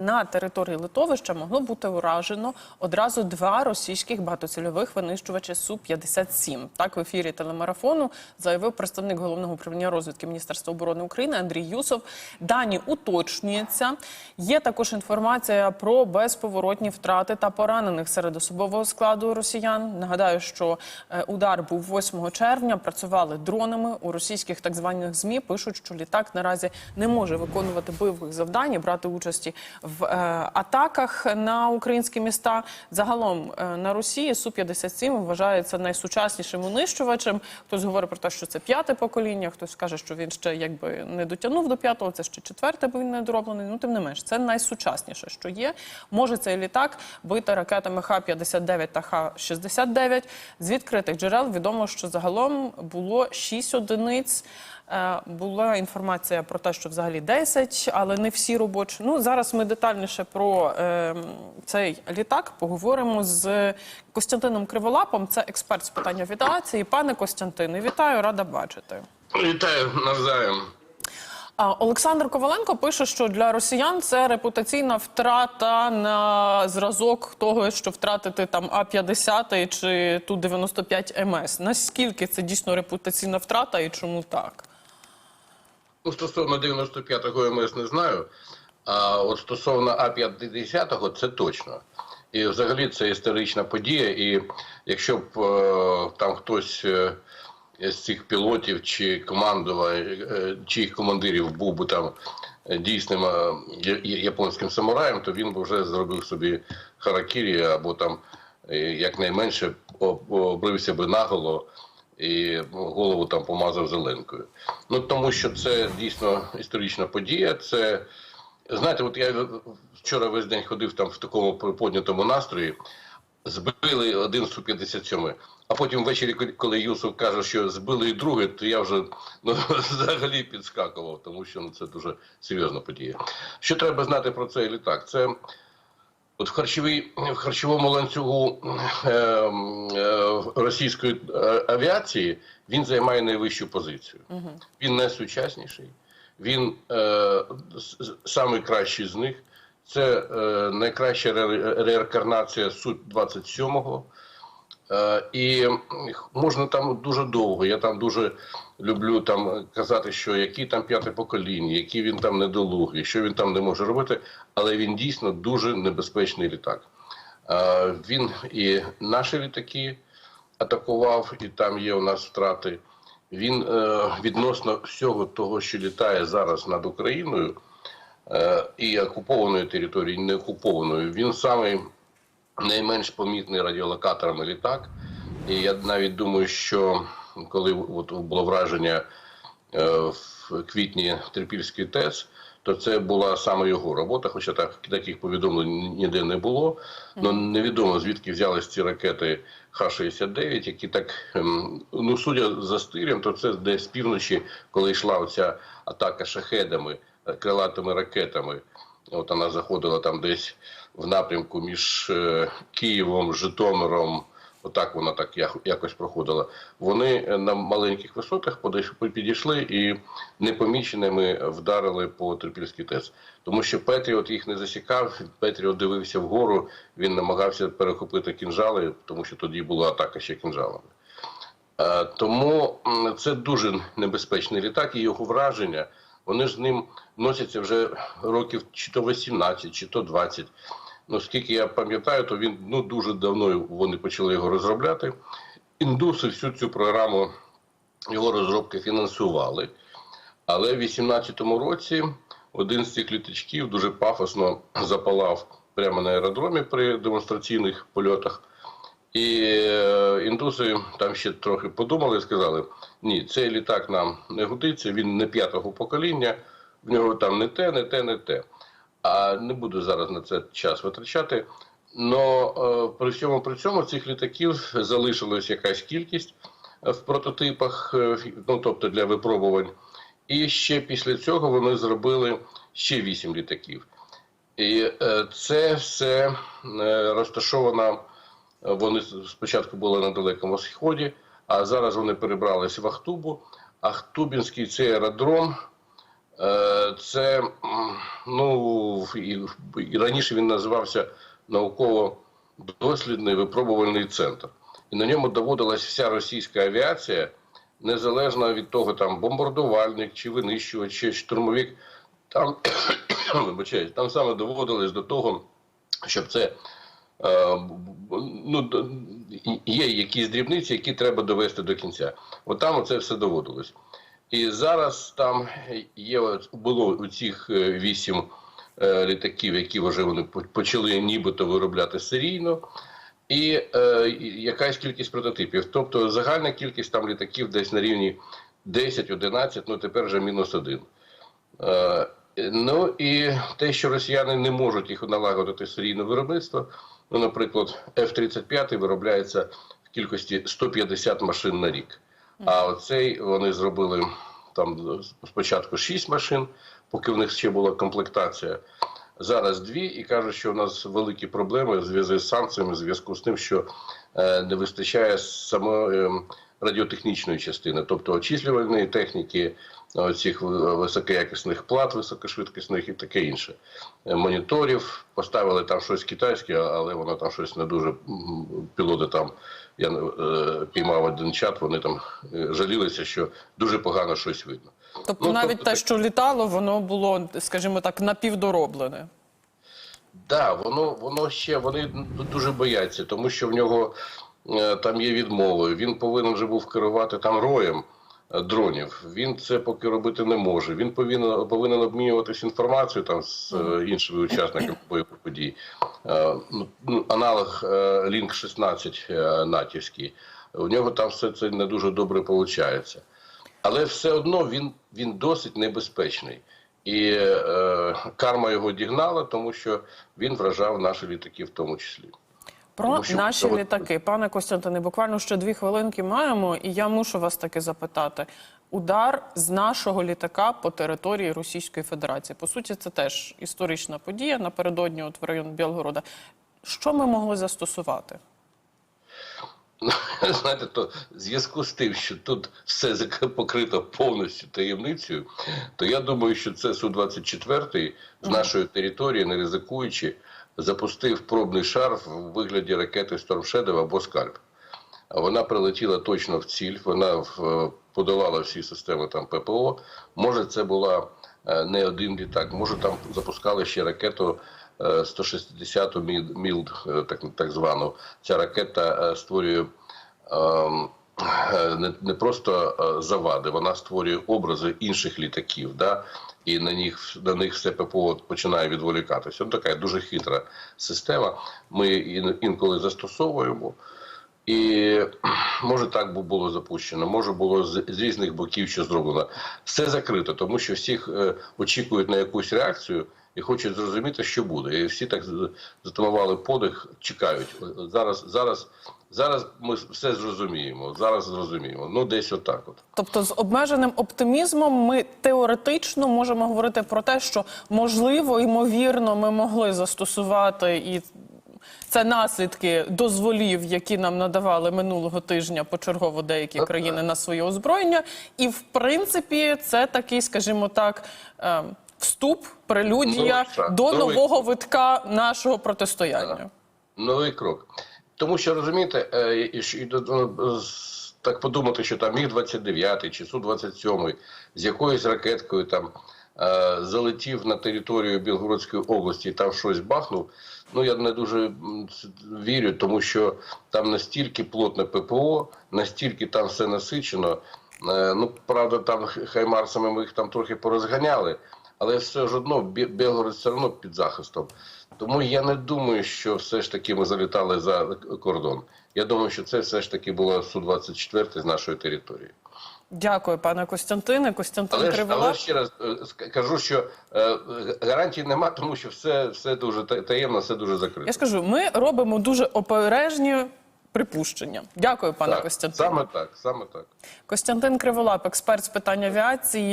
На території Литовища могло бути уражено одразу два російських багатоцільових винищувачі Су-57. Так, в ефірі телемарафону заявив представник головного управління розвідки Міністерства оборони України Андрій Юсов. Дані уточнюються. Є також інформація про безповоротні втрати та поранених серед особового складу росіян. Нагадаю, що е, удар був 8 червня. Працювали дронами у російських так званих змі. Пишуть, що літак наразі не може виконувати бойових завдань і брати участі в е, атаках на українські міста. Загалом е, на Росії су 57 вважається найсучаснішим винищувачем. Хтось говорить про те, що це п'яте покоління, хтось каже, що він ще якби не дотягнув до п'ятого, це ще четверте, бо він не дороблений. Ну тим не менш, це найсучасніше, що є. Може цей літак бити ракетами Х-59 та Х-69. З відкритих джерел відомо, що загалом було 6 одиниць. Е, Була інформація про те, що взагалі 10, але не всі робочі. Ну зараз ми детальніше про е, цей літак поговоримо з Костянтином Криволапом. Це експерт з питань авіації. Пане Костянтине, вітаю, рада бачити. Вітаю навзаєм. Олександр Коваленко пише, що для росіян це репутаційна втрата на зразок того, що втратити там А-50 чи ту 95 МС. Наскільки це дійсно репутаційна втрата і чому так? Ну, стосовно 95-го МС не знаю. А от стосовно А-50-го це точно. І взагалі це історична подія. І якщо б е, там хтось е, з цих пілотів чи командував, е, чи їх командирів був би там е, дійсним е, японським самураєм, то він би вже зробив собі харакірі або там е, якнайменше об- обрився би наголо і голову там помазав зеленкою. Ну тому що це дійсно історична подія. Це знаєте, от я вчора весь день ходив там в такому поднятому настрої. Збили один су 57 а потім ввечері, коли Юсов каже, що збили і другий, то я вже ну, взагалі підскакував, тому що ну, це дуже серйозна подія. Що треба знати про цей літак? Це От в харчовій в харчовому ланцюгу е, е, російської е, авіації він займає найвищу позицію. Він найсучасніший, він е, самий кращий з них. Це е, найкраща ре- реінкарнація су 27-го. Е, і можна там дуже довго. Я там дуже люблю там казати, що які там п'яте покоління, які він там недолугий, що він там не може робити, але він дійсно дуже небезпечний літак. Е, Він і наші літаки атакував, і там є у нас втрати. Він е, відносно всього того, що літає зараз над Україною е, і окупованою територією, і не окупованою, він самий найменш помітний радіолокаторами літак. І я навіть думаю, що коли от було враження е, в квітні Трипільський ТЕЦ, то це була саме його робота, хоча так, таких повідомлень ніде не було. Ну невідомо звідки взялись ці ракети Х-69, які так, ем, ну судя за стилем, то це десь з півночі, коли йшла оця атака шахедами, е, крилатими ракетами. От вона заходила там десь в напрямку між е, Києвом, Житомиром. Отак вона так якось проходила. Вони е, на маленьких висотах підійшли і непоміченими вдарили по Трипільській ТЕЦ. Тому що Петріот їх не засікав. Петріот дивився вгору, він намагався перехопити кінжали, тому що тоді була атака ще кінжалами. Е, Тому це дуже небезпечний літак, і його враження. Вони ж ним носяться вже років чи то 18, чи то 20. Ну, скільки я пам'ятаю, то він ну дуже давно вони почали його розробляти. Індуси всю цю програму його розробки фінансували. Але в 18-му році один з цих літачків дуже пафосно запалав прямо на аеродромі при демонстраційних польотах. І е, індуси там ще трохи подумали і сказали: ні, цей літак нам не годиться, він не п'ятого покоління, в нього там не те, не те, не те. А не буду зараз на це час витрачати. Но е, при всьому при цьому цих літаків залишилась якась кількість е, в прототипах, е, ну тобто для випробувань. І ще після цього вони зробили ще вісім літаків. І е, це все е, розташовано. Е, Вони спочатку були на Далекому Сході, а зараз вони перебрались в Ахтубу. Ахтубінський цей аеродром Е, Це ну і, і раніше він називався науково-дослідний випробувальний центр, і на ньому доводилась вся російська авіація, незалежно від того, там бомбардувальник чи винищувач, чи штурмовик. Там там саме доводилось до того, щоб це ну, є якісь дрібниці, які треба довести до кінця. От там це все доводилось. І зараз там є було у цих е, вісім е, літаків, які вже вони почали нібито виробляти серійно, і е, якась кількість прототипів. Тобто загальна кількість там літаків десь на рівні 10-11, ну тепер вже мінус один. Е, Ну і те, що росіяни не можуть їх налагодити серійне виробництво. Ну, наприклад, F-35 виробляється в кількості 150 машин на рік. А оцей вони зробили там спочатку 6 машин, поки в них ще була комплектація. Зараз дві, і кажуть, що у нас великі проблеми в зв'язку з санкціями, в зв'язку з тим, що е, не вистачає самої е, радіотехнічної частини, тобто очислювальної техніки, е, цих високоякісних плат, високошвидкісних і таке інше. Е, Моніторів поставили там щось китайське, але воно там щось не дуже пілоти там. Я е, піймав один чат, вони там е, жалілися, що дуже погано щось видно. Тобто Ну, навіть тобто те, що літало, воно було, скажімо так, напівдороблене. Да, воно воно ще вони дуже бояться, тому що в нього е, там є відмови. Він повинен вже був керувати там роєм е, дронів. Він це поки робити не може. Він повинен повинен обмінюватися інформацією там з е, іншими учасниками бойових подій. Е, ну, ну, аналог е, Лінк 16 е, натівський. У нього там все це не дуже добре виходить. Але все одно він, він досить небезпечний. І е, карма його дігнала, тому що він вражав наші літаки в тому числі. Про що наші от- літаки, пане Костянтине, буквально ще дві хвилинки маємо, і я мушу вас таки запитати. Удар з нашого літака по території Російської Федерації. По суті, це теж історична подія напередодні от в район Білгорода. Що ми могли застосувати? Ну, Знаєте, то зв'язку з тим, що тут все покрито повністю таємницею, то я думаю, що це Су-24 з нашої території, не ризикуючи, запустив пробний шар в вигляді ракети Storm Shadow або Скальп. Вона прилетіла точно в ціль, вона подолала всі системи там ППО. Може, це була е, не один літак, може там запускали ще ракету е, 160 міл, міл е, так, так звану. Ця ракета е, створює ем, е, не, просто е, завади, вона створює образи інших літаків, да? і на них, на них все ППО починає відволікатися. Ну, така дуже хитра система. Ми інколи застосовуємо. І може так було запущено, може було з, різних боків що зроблено. Все закрито, тому що всіх е, очікують на якусь реакцію і хочуть зрозуміти, що буде. І всі так затамували подих, чекають. Зараз, зараз, зараз ми все зрозуміємо. Зараз зрозуміємо. Ну, десь отак. От. Тобто, з обмеженим оптимізмом ми теоретично можемо говорити про те, що можливо, ймовірно, ми могли застосувати і. Це наслідки дозволів, які нам надавали минулого тижня почергово деякі Так, країни на своє озброєння. І в принципі, це такий, скажімо так, е, вступ, прелюдія Ну, до нового витка нашого протистояння. Новий крок. Тому що розумієте, е, ну, так подумати, що там міг 29 чи Су-27 з якоюсь ракеткою там е, залетів на територію Білгородської області і там щось бахнув. Ну я не дуже вірю, тому що там настільки плотне ППО, настільки там все насичено. Е, Ну, правда, там хаймарсами ми їх там трохи порозганяли, але все ж одно Білгород все одно під захистом. Тому я не думаю, що все ж таки ми залітали за кордон. Я думаю, що це все ж таки було Су-24 з нашої території. Дякую, пане Костянтине. Костянтин Але ж, але ще раз е, кажу, що е, гарантій нема, тому що все, все дуже таємно, все дуже закрито. Я ж кажу, ми робимо дуже обережні припущення. Дякую, пане Так, Костянтине. Саме так, саме так. Костянтин Криволап, експерт з питань авіації.